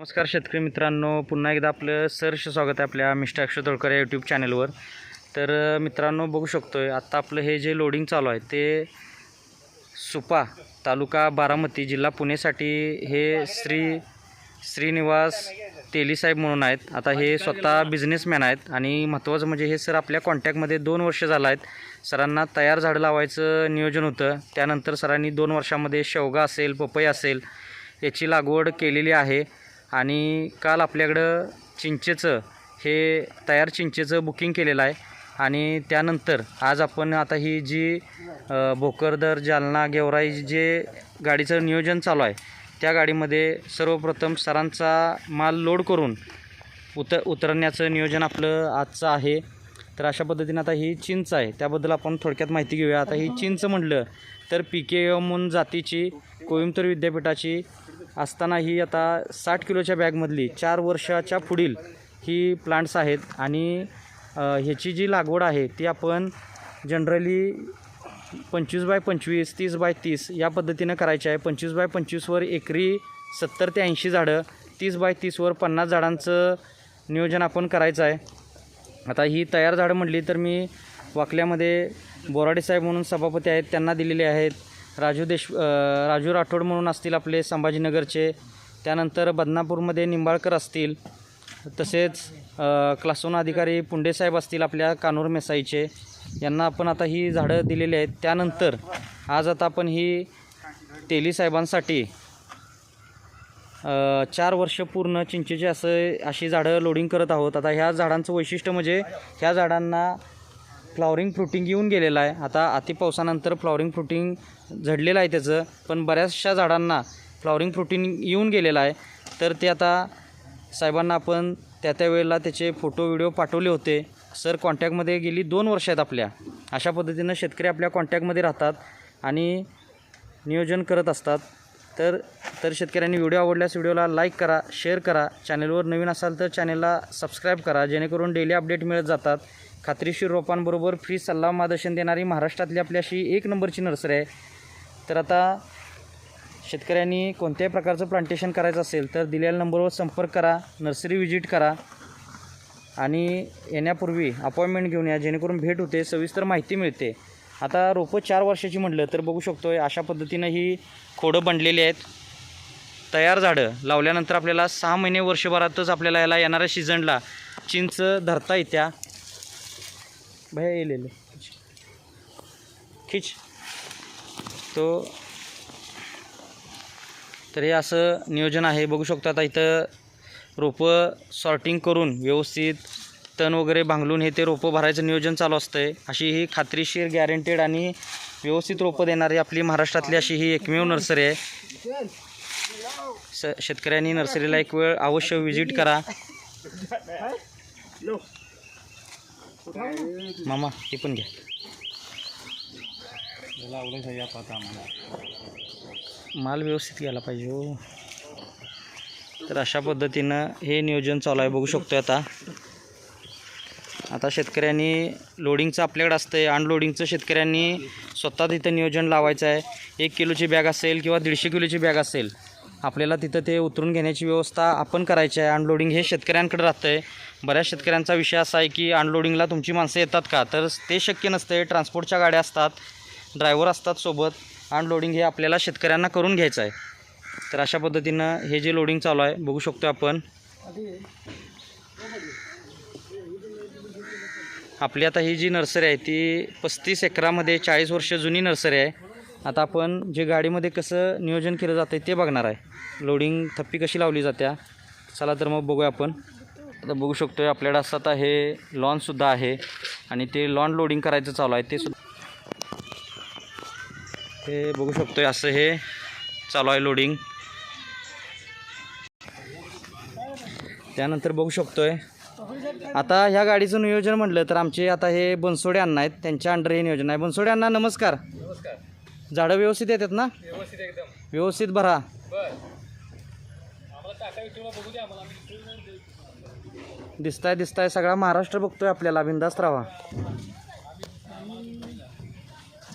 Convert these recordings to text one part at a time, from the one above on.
नमस्कार शेतकरी मित्रांनो पुन्हा एकदा आपलं सहर्ष स्वागत आहे आपल्या मिस्टर अक्षर तोडकर या यूट्यूब चॅनलवर तर मित्रांनो बघू शकतो आहे आत्ता आपलं हे जे लोडिंग चालू आहे ते सुपा तालुका बारामती जिल्हा पुणेसाठी हे श्री श्रीनिवास तेलीसाहेब म्हणून आहेत. आता हे स्वतः बिझनेसमॅन आहेत आणि महत्त्वाचं म्हणजे हे सर आपल्या कॉन्टॅक्टमध्ये दोन वर्ष झालं आहेत. सरांना तयार झाडं लावायचं नियोजन होतं. त्यानंतर सरांनी दोन वर्षामध्ये शेवगा असेल पपई असेल याची लागवड केलेली आहे. आणि काल आपल्याकडं चिंचेचं हे तयार चिंचेचं बुकिंग केलेलं आहे. आणि त्यानंतर आज आपण आता ही जी भोकरदर जालना गेवराई जे गाडीचं नियोजन चालू आहे त्या गाडीमध्ये सर्वप्रथम सरांचा माल लोड करून उत उतरण्याचं नियोजन आपलं आजचं आहे. तर अशा पद्धतीने आता ही चिंच आहे. त्याबद्दल आपण थोडक्यात माहिती घेऊया. आता ही चिंच म्हटलं तर पी के यमून जातीची कोईमतूर विद्यापीठाची असताना ही आता साठ किलोच्या बॅगमधली चार वर्षाच्या पुढील ही प्लांट्स आहेत आणि ह्याची जी लागवड आहे ती आपण जनरली पंचवीस बाय पंचवीस तीस बाय तीस या पद्धतीनं करायची आहे. पंचवीस बाय पंचवीसवर एकरी सत्तर ते ऐंशी झाडं तीस बाय तीसवर पन्नास झाडांचं नियोजन आपण करायचं आहे. आता ही तयार झाडं म्हटली तर मी वाकल्यामध्ये बोराडे साहेब म्हणून सभापती आहेत त्यांना दिलेले आहेत. राजू देश राजू राठोड म्हणून असतील आपले संभाजीनगरचे. त्यानंतर बदनापूरमध्ये निंबाळकर असतील. तसेच क्लासोन अधिकारी पुंडेसाहेब असतील आपल्या कानूर मेसाईचे. यांना आपण आता ही झाडं दिलेली आहेत. त्यानंतर आज आता आपण ही तेली साहेबांसाठी चार वर्ष पूर्ण चिंचेचे असं अशी झाडं लोडिंग करत आहोत. आता ह्या झाडांचं वैशिष्ट्य म्हणजे ह्या झाडांना फ्लॉवरिंग फ्रुटिंग येऊन गेलेलं आहे. आता अति पावसानंतर फ्लॉवरिंग फ्रुटिंग झडलेलं आहे त्याचं. पण बऱ्याचशा झाडांना फ्लॉवरिंग फ्रुटिंग येऊन गेलेलं आहे. तर ते आता साहेबांना आपण त्या त्या वेळेला त्याचे फोटो व्हिडिओ पाठवले होते. सर कॉन्टॅक्टमध्ये गेली दोन वर्ष आहेत आपल्या. अशा पद्धतीनं शेतकरी आपल्या कॉन्टॅक्टमध्ये राहतात आणि नियोजन करत असतात. तर तर शेतकऱ्यांनी व्हिडिओ आवडल्यास व्हिडिओला लाईक करा शेअर करा. चॅनलवर नवीन असाल तर चॅनलला सबस्क्राईब करा. जेणेकरून डेली अपडेट मिळत जातात. खात्रीशीर रोपांबरोबर फ्री सल्ला मार्गदर्शन देणारी महाराष्ट्रातली आपली अशी एक नंबरची नर्सरी आहे. तर आता शेतकऱ्यांनी कोणत्याही प्रकारचं प्लांटेशन करायचं असेल तर दिलेल्या नंबरवर संपर्क करा नर्सरी व्हिजिट करा. आणि येण्यापूर्वी अपॉइंटमेंट घेऊन या जेणेकरून भेट होते सविस्तर माहिती मिळते. आता रोपं चार वर्षाची म्हटलं तर बघू शकतो आहे अशा पद्धतीनं ही खोडं बनलेली आहेत. तयार झाडं लावल्यानंतर आपल्याला सहा महिने वर्षभरातच आपल्याला याला येणाऱ्या सीझनला चिंच धरता येत्या. भैया ये ले येईल. खिच. तो तर हे असं नियोजन आहे. बघू शकतो आता इथं रोपं सॉर्टिंग करून व्यवस्थित तण वगैरे भांगलून हे ते रोपं भरायचं नियोजन चालू असतं आहे अशी ही खात्रीशीर गॅरंटेड आणि व्यवस्थित रोपं देणारी आपली महाराष्ट्रातली अशी ही एकमेव नर्सरी आहे. स शेतकऱ्यांनी नर्सरीला एक वेळ अवश्य व्हिजिट करा. मामा हे पण घ्या. माल व्यवस्थित घ्यायला पाहिजे हो. तर अशा पद्धतीनं हे नियोजन चालू आहे बघू शकतो आता. आता शेतकऱ्यांनी लोडिंगचं आपल्याकडे असतं आहे अनलोडिंगचं शेतकऱ्यांनी स्वतः तिथं नियोजन लावायचं आहे. एक किलोची बॅग असेल किंवा दीडशे किलोची बॅग असेल आपल्याला तिथं ते उतरून घेण्याची व्यवस्था आपण करायची आहे. अनलोडिंग हे शेतकऱ्यांकडे राहतं आहे बऱ्याच शेतकऱ्यांचा विषय असा आहे की अनलोडिंगला तुमची माणसं येतात का? तर ते शक्य नसते ट्रान्सपोर्टच्या गाड्या असतात ड्रायव्हर असतात सोबत अनलोडिंग हे आपल्याला शेतकऱ्यांना करून घ्यायचं आहे. तर अशा पद्धतीनं हे जे लोडिंग चालू आहे बघू शकतो आपण. आपली आता ही जी नर्सरी आहे ती पस्तीस एकरामध्ये चाळीस वर्ष जुनी नर्सरी आहे. आता आपण जे गाडीमध्ये कसं नियोजन केलं जातं आहे ते बघणार आहे. लोडिंग थप्पी कशी लावली जात्या? चला तर मग बघूया आपण. आता बघू शकतो आहे आपल्याकडं असं आता हे लॉनसुद्धा आहे. आणि ते लॉन लोडिंग करायचं चालू आहे ते सुद्धा हे बघू शकतो आहे असं हे चालू आहे लोडिंग त्यानंतर बघू शकतो आहे आता ह्या गाडीचं नियोजन म्हटलं तर आमचे आता हे बनसोडे अण्णा आहेत त्यांच्या अंडर हे नियोजन आहे. बनसोडे अण्णा नमस्कार. झाडं व्यवस्थित येतात ना? व्यवस्थित एकदम. व्यवस्थित भरा बर आम्हाला टाका विचारा बघू द्या आम्हाला दिसताय दिसताय. सगळा महाराष्ट्र बघतोय आपल्याला बिंदास्त राहा.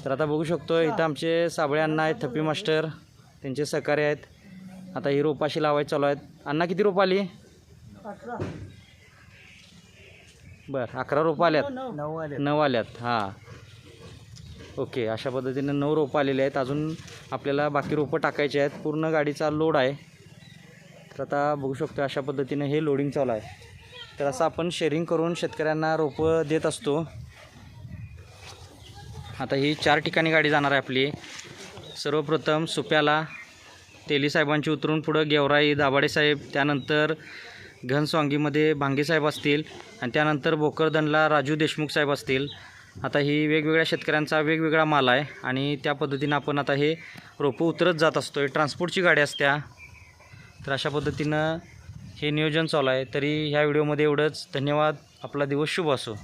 तर आता बघू शकतो इथं आमचे साबळे अण्णा आहेत थप्पी मास्टर त्यांचे सहकारी आहेत. आता ही रोपाशी लावायची चालू आहेत. अण्णा किती रोपं आली? बरं अकरा रोपं आल्यात. नऊ आले नऊ आल्यात. हां. ओके अशा पद्धतीने नऊ रोपं आलेली आहेत. अजून आपल्याला बाकी रोपं टाकायची आहेत. पूर्ण गाडीचा लोड आहे. तर आता बघू शकतो अशा पद्धतीने हे लोडिंग चालू आहे. तर असं आपण शेअरिंग करून शेतकऱ्यांना रोपं देत असतो. आता ही चार ठिकाणी गाडी जाणार आहे आपली. सर्वप्रथम सुप्याला तेली साहेबांची उतरून पुढं गेवराई दाभाडेसाहेब त्यानंतर घनस्वांगीमध्ये भांगे साहेब असतील आणि त्यानंतर भोकरदनला राजू देशमुख साहेब असतील. आता ही वेगवेगळ्या शेतकऱ्यांचा वेगवेगळा माल आहे आणि त्या पद्धतीनं आपण आता हे रोपं उतरत जात असतो ट्रान्सपोर्टची गाडी असत्या. तर अशा पद्धतीनं हे नियोजन चालू आहे. तरी ह्या व्हिडिओमध्ये एवढंच. धन्यवाद. आपला दिवस शुभ असो.